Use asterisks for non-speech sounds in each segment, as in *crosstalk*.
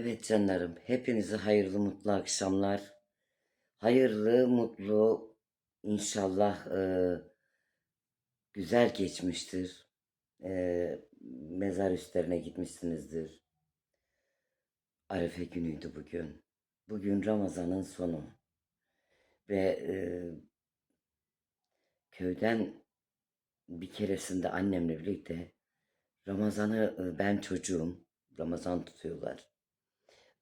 Evet canlarım, hepinize hayırlı mutlu akşamlar. Hayırlı, mutlu, inşallah eee, güzel geçmiştir. Eee, mezar üstlerine gitmişsinizdir. Arefe günüydü bugün. Bugün Ramazan'ın sonu. Ve eee, köyden bir keresinde annemle birlikte Ramazan'ı e, ben çocuğum. Ramazan tutuyorlar.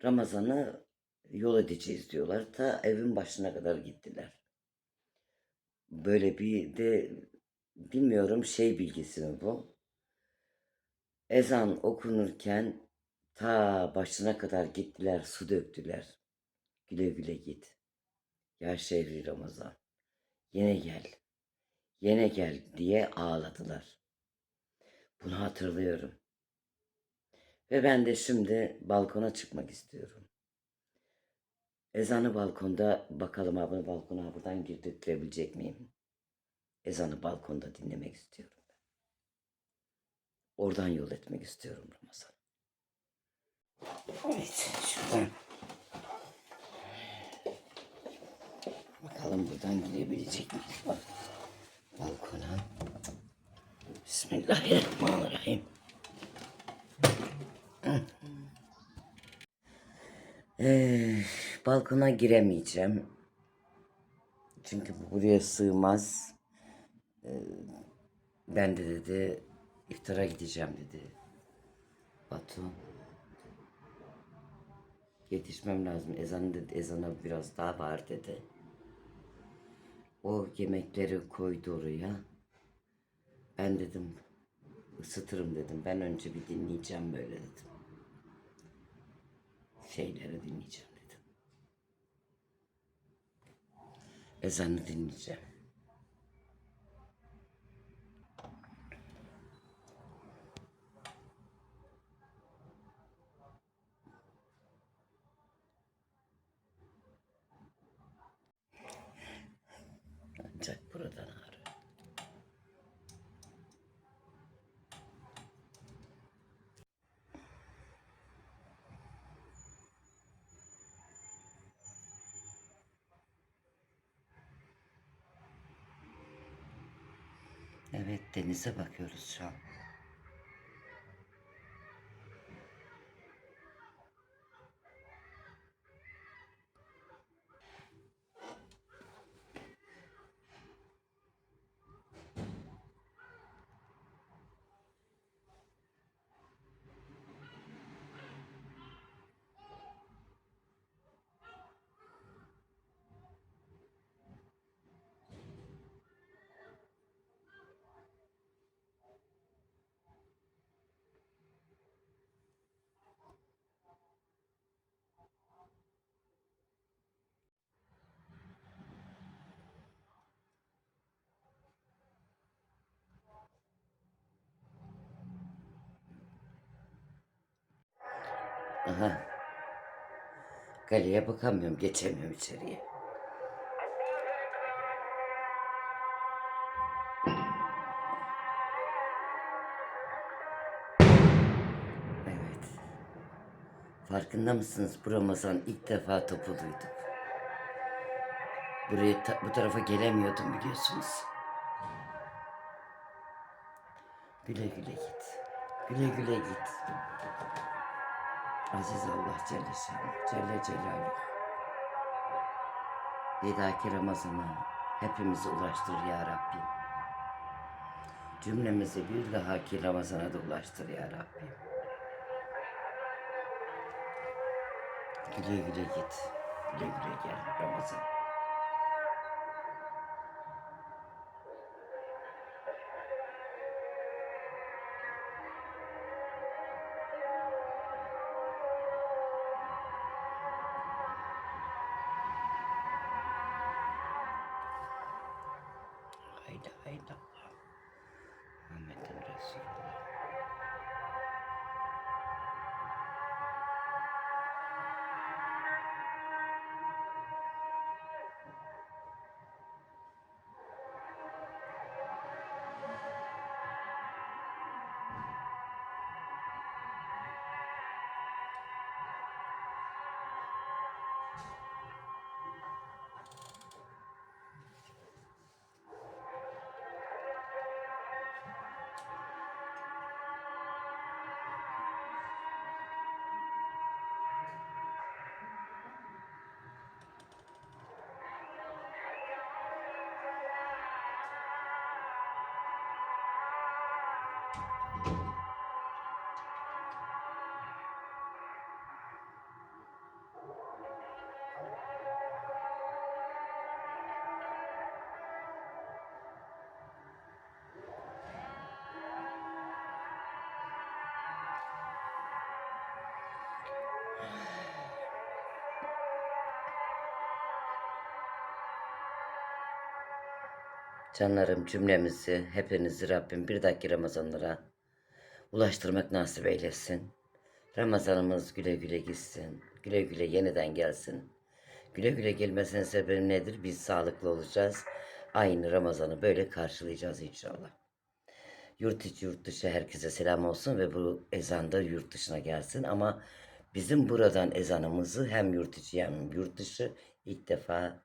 Ramazan'ı yol edeceğiz diyorlar. Ta evin başına kadar gittiler. Böyle bir de bilmiyorum şey bilgisi mi bu? Ezan okunurken ta başına kadar gittiler, su döktüler. Güle güle git. Ya şehri Ramazan. Yine gel. Yine gel diye ağladılar. Bunu hatırlıyorum. Ve ben de şimdi balkona çıkmak istiyorum. Ezanı balkonda bakalım abi balkona buradan girdirtebilecek miyim? Ezanı balkonda dinlemek istiyorum ben. Oradan yol etmek istiyorum Ramazan. Evet şuradan. Bakalım buradan girebilecek miyiz? Bak, balkona. Bismillahirrahmanirrahim. Ee, balkona giremeyeceğim. Çünkü bu buraya sığmaz. Ee, ben de dedi iftara gideceğim dedi. Batu. Yetişmem lazım. Ezan dedi, ezana biraz daha var dedi. O yemekleri koydu oraya. Ben dedim ısıtırım dedim. Ben önce bir dinleyeceğim böyle dedim. Şeyleri dinleyeceğim dedim. Ezanı dinleyeceğim. Evet denize bakıyoruz şu an. Aha. Galeye bakamıyorum, geçemiyorum içeriye. Evet. Farkında mısınız? Bu Ramazan ilk defa topu. Buraya ta- bu tarafa gelemiyordum biliyorsunuz. Güle güle git. Güle güle git. Aziz Allah Celle Şanlı, Celle Celaluhu. Dahaki Ramazan'a hepimizi ulaştır ya Rabbi. Cümlemizi bir dahaki Ramazan'a da ulaştır ya Rabbi. Güle güle git. Güle güle gel Ramazan. 네, 있다. Canlarım cümlemizi, hepinizi Rabbim bir dahaki Ramazanlara ulaştırmak nasip eylesin. Ramazanımız güle güle gitsin. Güle güle yeniden gelsin. Güle güle gelmesinin sebebi nedir? Biz sağlıklı olacağız. Aynı Ramazan'ı böyle karşılayacağız inşallah. Yurt içi yurt dışı herkese selam olsun ve bu ezan da yurt dışına gelsin. Ama bizim buradan ezanımızı hem yurt içi hem yurt dışı ilk defa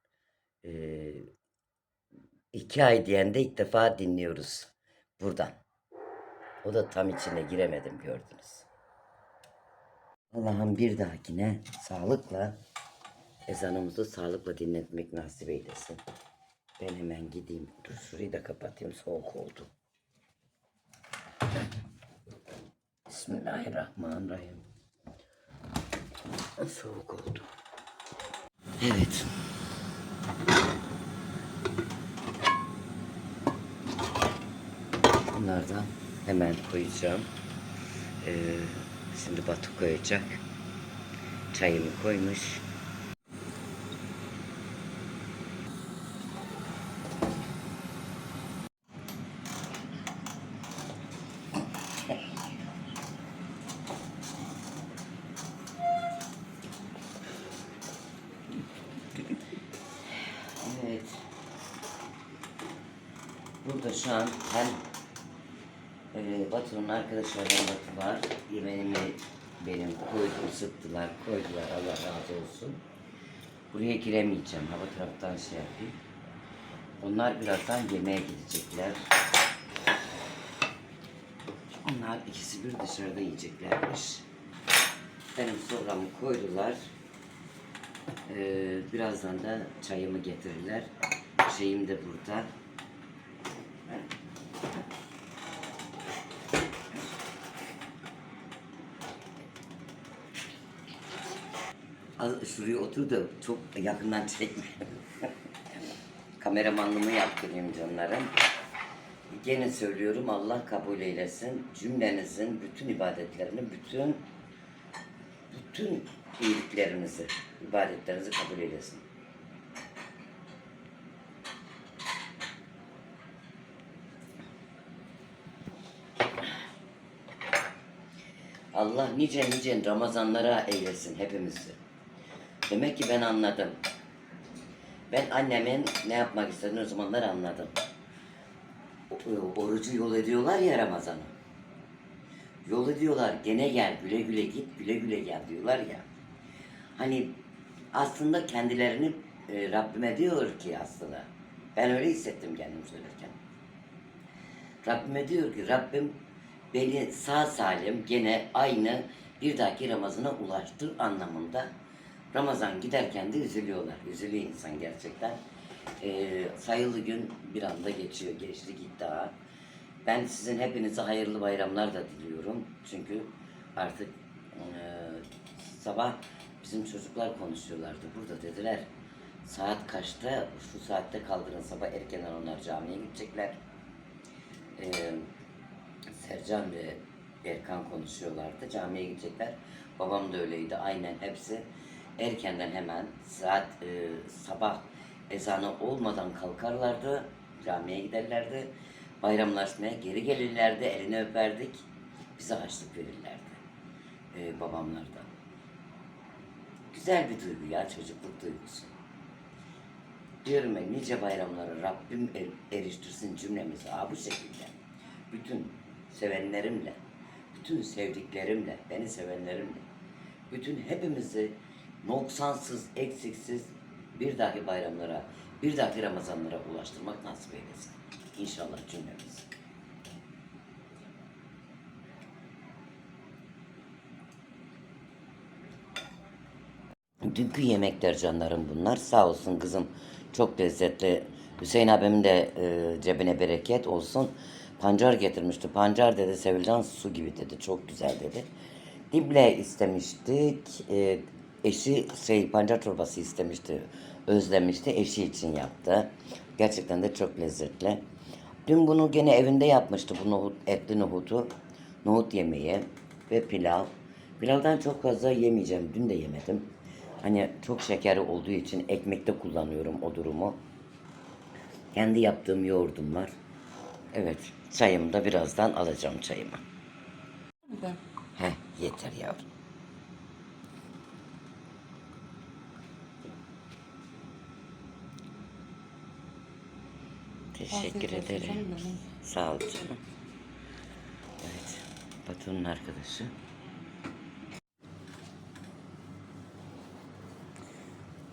e, iki ay diyen de ilk defa dinliyoruz buradan. O da tam içine giremedim gördünüz. Allah'ım bir dahakine sağlıkla ezanımızı sağlıkla dinletmek nasip eylesin. Ben hemen gideyim. Dur şurayı da kapatayım soğuk oldu. Bismillahirrahmanirrahim. Soğuk oldu. Evet. Bunlardan hemen koyacağım. Ee, şimdi Batu koyacak. Çayımı koymuş. Allah razı olsun. Buraya giremeyeceğim. Hava taraftan şey yapayım. Onlar birazdan yemeğe gidecekler. Onlar ikisi bir dışarıda yiyeceklermiş. Benim soframı koydular. Ee, birazdan da çayımı getirirler. Şeyim de burada. Al şuraya otur da çok yakından çekme. *laughs* Kameramanlığımı yaptırayım canlarım. Gene söylüyorum Allah kabul eylesin. Cümlenizin bütün ibadetlerini, bütün bütün iyiliklerinizi, ibadetlerinizi kabul eylesin. Allah nice nice Ramazanlara eylesin hepimizi. Demek ki ben anladım. Ben annemin ne yapmak istediğini o zamanlar anladım. Orucu yol ediyorlar ya Ramazan'ı. Yol ediyorlar gene gel güle güle git güle güle gel diyorlar ya. Hani aslında kendilerini e, Rabbime diyor ki aslında. Ben öyle hissettim kendim söylerken. Rabbime diyor ki Rabbim beni sağ salim gene aynı bir dahaki Ramazan'a ulaştır anlamında. Ramazan giderken de üzülüyorlar. Üzülüyor insan gerçekten. Ee, sayılı gün bir anda geçiyor. Geçti gitti ha. Ben sizin hepinize hayırlı bayramlar da diliyorum. Çünkü artık e, sabah bizim çocuklar konuşuyorlardı. Burada dediler saat kaçta şu saatte kaldırın sabah erkenden onlar camiye gidecekler. Ee, Sercan ve Erkan konuşuyorlardı. Camiye gidecekler. Babam da öyleydi. Aynen hepsi erkenden hemen saat e, sabah ezanı olmadan kalkarlardı. Camiye giderlerdi. Bayramlaşmaya geri gelirlerdi. Elini öperdik. Bize harçlık verirlerdi. E, babamlardan. Güzel bir duygu ya çocukluk duygusu. Diyorum ya nice bayramlara Rabbim er- eriştirsin cümlemizi ha bu şekilde. Bütün sevenlerimle, bütün sevdiklerimle, beni sevenlerimle, bütün hepimizi noksansız, eksiksiz bir dahaki bayramlara, bir dahaki Ramazanlara ulaştırmak nasip eylesin. İnşallah cümlemiz. Dünkü yemekler canlarım bunlar. Sağ olsun kızım. Çok lezzetli. Hüseyin abimin de e, cebine bereket olsun. Pancar getirmişti. Pancar dedi Sevilcan su gibi dedi. Çok güzel dedi. Dible istemiştik. E, eşi şey pancar çorbası istemişti. Özlemişti. Eşi için yaptı. Gerçekten de çok lezzetli. Dün bunu gene evinde yapmıştı. Bu nohut, etli nohutu. Nohut yemeği ve pilav. Pilavdan çok fazla yemeyeceğim. Dün de yemedim. Hani çok şekeri olduğu için ekmekte kullanıyorum o durumu. Kendi yaptığım yoğurdum var. Evet, çayımı da birazdan alacağım çayımı. Heh, yeter yavrum. Teşekkür ederim. Sağ ol canım. Evet, Batu'nun arkadaşı.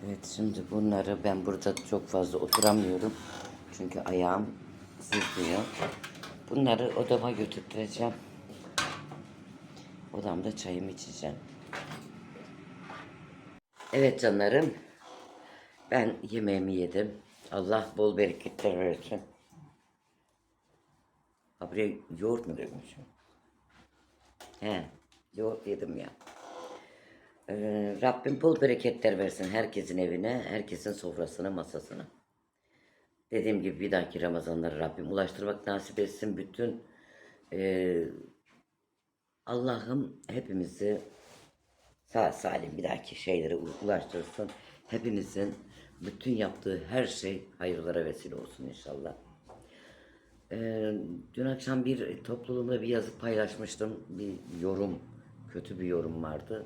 Evet, şimdi bunları ben burada çok fazla oturamıyorum. Çünkü ayağım sızlıyor. Bunları odama götürteceğim. Odamda çayımı içeceğim. Evet canlarım. Ben yemeğimi yedim. Allah bol bereketler versin. Ha yoğurt mu dökmüşüm? He, yoğurt yedim ya. Ee, Rabbim bol bereketler versin herkesin evine, herkesin sofrasına, masasına. Dediğim gibi bir dahaki Ramazanları Rabbim ulaştırmak nasip etsin. Bütün e, Allah'ım hepimizi sağ salim bir dahaki şeylere ulaştırsın. Hepimizin bütün yaptığı her şey hayırlara vesile olsun inşallah. Ee, dün akşam bir topluluğumda bir yazı paylaşmıştım. Bir yorum, kötü bir yorum vardı.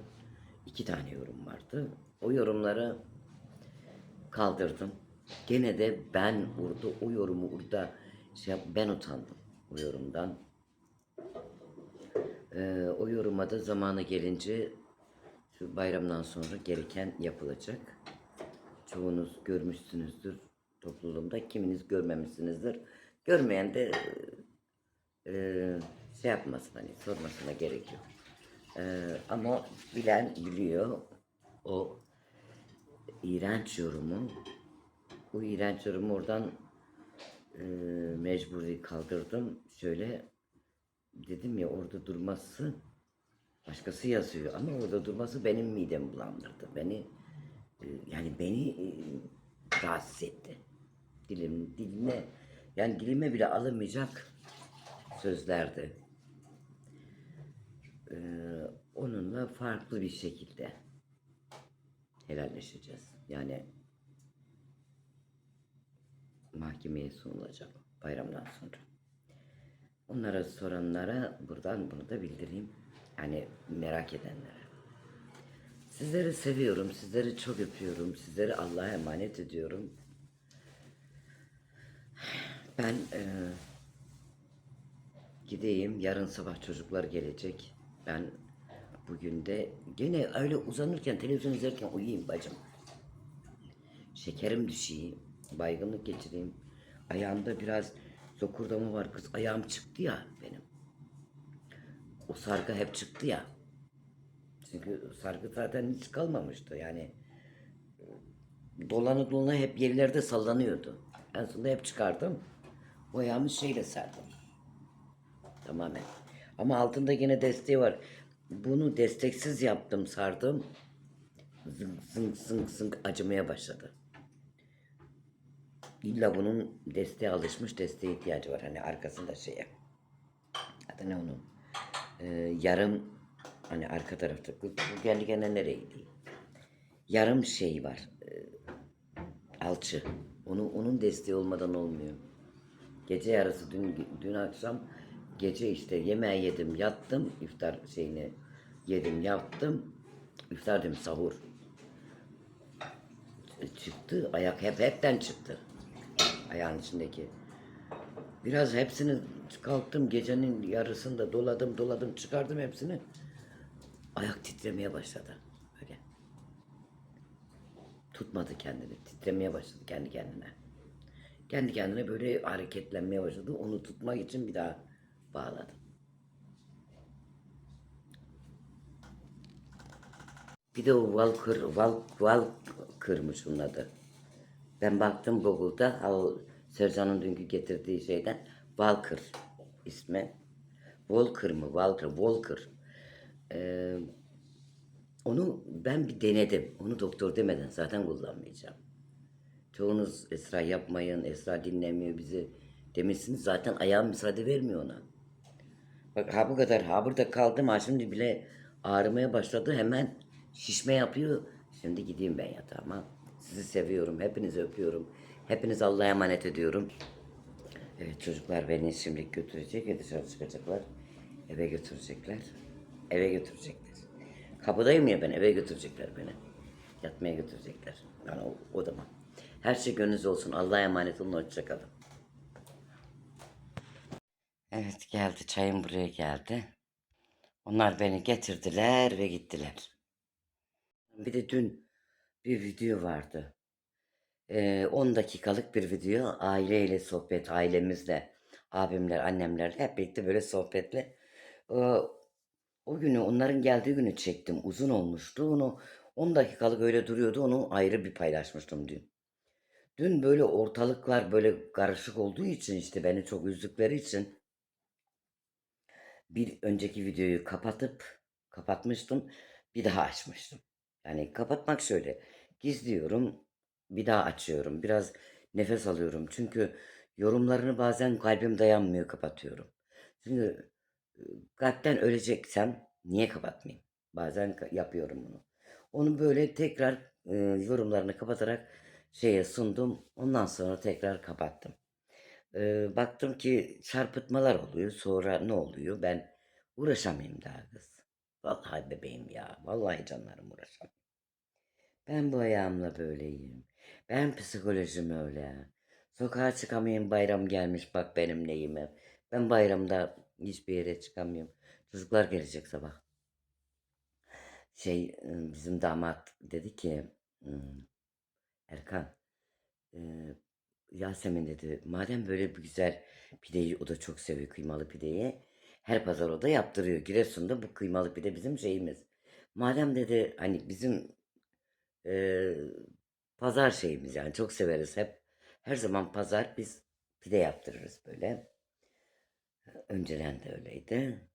İki tane yorum vardı. O yorumları kaldırdım. Gene de ben orada o yorumu orada şey yap- ben utandım o yorumdan. Ee, o yoruma da zamanı gelince bayramdan sonra gereken yapılacak. Çoğunuz görmüşsünüzdür topluluğumda. Kiminiz görmemişsinizdir. Görmeyen de e, şey yapmasın hani sormasına gerek yok. E, ama bilen biliyor o iğrenç yorumu. O iğrenç yorumu oradan e, mecburi kaldırdım. Şöyle dedim ya orada durması başkası yazıyor ama orada durması benim midemi bulandırdı. Beni e, yani beni e, rahatsız etti. Dilim diline yani dilime bile alınmayacak sözlerdi. Ee, onunla farklı bir şekilde helalleşeceğiz. Yani mahkemeye sunulacak bayramdan sonra. Onlara soranlara buradan bunu da bildireyim. Yani merak edenlere. Sizleri seviyorum, sizleri çok öpüyorum, sizleri Allah'a emanet ediyorum. Ben eee, gideyim, yarın sabah çocuklar gelecek. Ben bugün de gene öyle uzanırken, televizyon izlerken uyuyayım bacım. Şekerim düşeyim, baygınlık geçireyim. Ayağımda biraz zokurdama var kız. Ayağım çıktı ya benim. O sargı hep çıktı ya. Çünkü sargı zaten hiç kalmamıştı yani. Dolanı dolana hep yerlerde sallanıyordu. En sonunda hep çıkardım. O ayağımı şeyle serdim. Tamamen. Ama altında yine desteği var. Bunu desteksiz yaptım, sardım. Zınk zınk zınk zınk acımaya başladı. İlla bunun desteğe alışmış, desteğe ihtiyacı var. Hani arkasında şeye. Adı ne onun? Ee, yarım hani arka tarafta. Bu, bu kendi kendine nereye gidiyor? Yarım şey var. Ee, alçı. Onu, onun desteği olmadan olmuyor. Gece yarısı dün dün akşam gece işte yemeği yedim yattım iftar şeyini yedim yattım iftar dedim sahur çıktı ayak hep hepten çıktı ayağın içindeki biraz hepsini kalktım gecenin yarısında doladım doladım çıkardım hepsini ayak titremeye başladı böyle tutmadı kendini titremeye başladı kendi kendine kendi kendine böyle hareketlenmeye başladı. Onu tutmak için bir daha bağladım. Bir de o Walker, Wal, Walker'mış onun adı. Ben baktım Google'da o Sercan'ın dünkü getirdiği şeyden Walker ismi. Walker mı? Walker, Walker. Ee, onu ben bir denedim. Onu doktor demeden zaten kullanmayacağım. Çoğunuz Esra yapmayın, Esra dinlemiyor bizi demişsiniz. Zaten ayağım müsaade vermiyor ona. Bak ha bu kadar ha burada kaldım ha şimdi bile ağrımaya başladı hemen şişme yapıyor. Şimdi gideyim ben yatağıma. Sizi seviyorum, hepinizi öpüyorum. Hepiniz Allah'a emanet ediyorum. Evet çocuklar beni şimdi götürecek ve dışarı çıkacaklar. Eve götürecekler. Eve götürecekler. Kapıdayım ya ben eve götürecekler beni. Yatmaya götürecekler. Yani o, odama. Her şey gönlünüzde olsun. Allah'a emanet olun. Hoşçakalın. Evet geldi. Çayım buraya geldi. Onlar beni getirdiler ve gittiler. Bir de dün bir video vardı. Ee, 10 dakikalık bir video aileyle sohbet, ailemizle, abimler, annemler hep birlikte böyle sohbetle. Ee, o günü, onların geldiği günü çektim. Uzun olmuştu. Onu 10 dakikalık öyle duruyordu. Onu ayrı bir paylaşmıştım dün. Dün böyle ortalıklar böyle karışık olduğu için işte beni çok üzdükleri için bir önceki videoyu kapatıp kapatmıştım. Bir daha açmıştım. Yani kapatmak şöyle. Gizliyorum. Bir daha açıyorum. Biraz nefes alıyorum. Çünkü yorumlarını bazen kalbim dayanmıyor kapatıyorum. Çünkü kalpten öleceksem niye kapatmayayım? Bazen yapıyorum bunu. Onu böyle tekrar e, yorumlarını kapatarak şeye sundum. Ondan sonra tekrar kapattım. Ee, baktım ki çarpıtmalar oluyor. Sonra ne oluyor? Ben uğraşamayayım daha kız. Vallahi bebeğim ya. Vallahi canlarım uğraşamam. Ben bu ayağımla böyleyim. Ben psikolojim öyle. Sokağa çıkamayayım bayram gelmiş bak benim neyime. Ben bayramda hiçbir yere çıkamıyorum. Çocuklar gelecek sabah. Şey bizim damat dedi ki "Hmm, Erkan Yasemin dedi madem böyle bir güzel pideyi o da çok seviyor kıymalı pideyi. Her pazar o da yaptırıyor. Giresun'da bu kıymalı pide bizim şeyimiz. Madem dedi hani bizim e, pazar şeyimiz yani çok severiz hep. Her zaman pazar biz pide yaptırırız böyle. Önceden de öyleydi.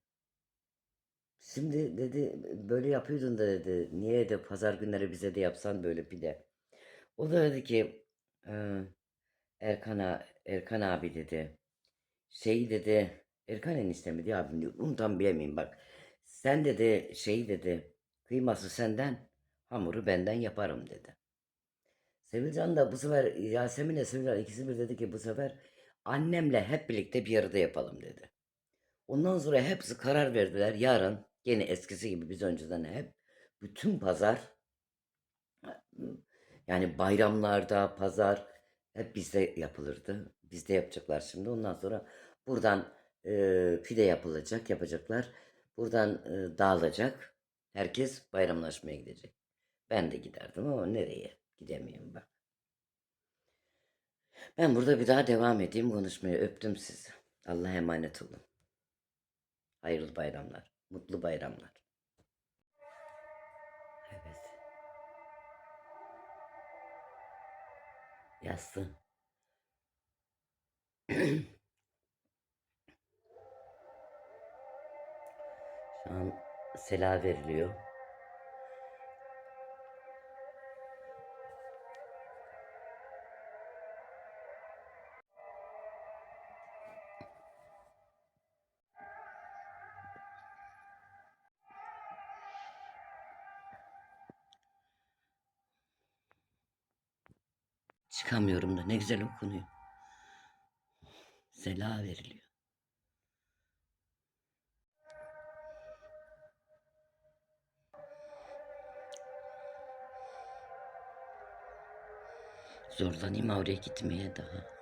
Şimdi dedi böyle yapıyordun da dedi niye de pazar günleri bize de yapsan böyle pide. O da dedi ki "Ee, Erkan, Erkan abi dedi şey dedi Erkan enişte mi diye abim diyor onu tam bilemeyim bak. Sen dedi şey dedi kıyması senden hamuru benden yaparım dedi. Sevilcan da bu sefer Yasemin'le Sevilcan ikisi bir dedi ki bu sefer annemle hep birlikte bir arada yapalım dedi. Ondan sonra hepsi karar verdiler. Yarın gene eskisi gibi biz önceden hep bütün pazar yani bayramlarda pazar hep bizde yapılırdı. Bizde yapacaklar şimdi. Ondan sonra buradan e, pide yapılacak, yapacaklar. Buradan e, dağılacak. Herkes bayramlaşmaya gidecek. Ben de giderdim ama nereye? Gidemiyorum ben. Ben burada bir daha devam edeyim konuşmaya. Öptüm sizi. Allah'a emanet olun. Hayırlı bayramlar. Mutlu bayramlar. Evet. Yazsın. *clears throat* Şu an sela veriliyor. Çıkamıyorum da ne güzel okunuyor. Sela veriliyor. Zorlanayım oraya gitmeye daha.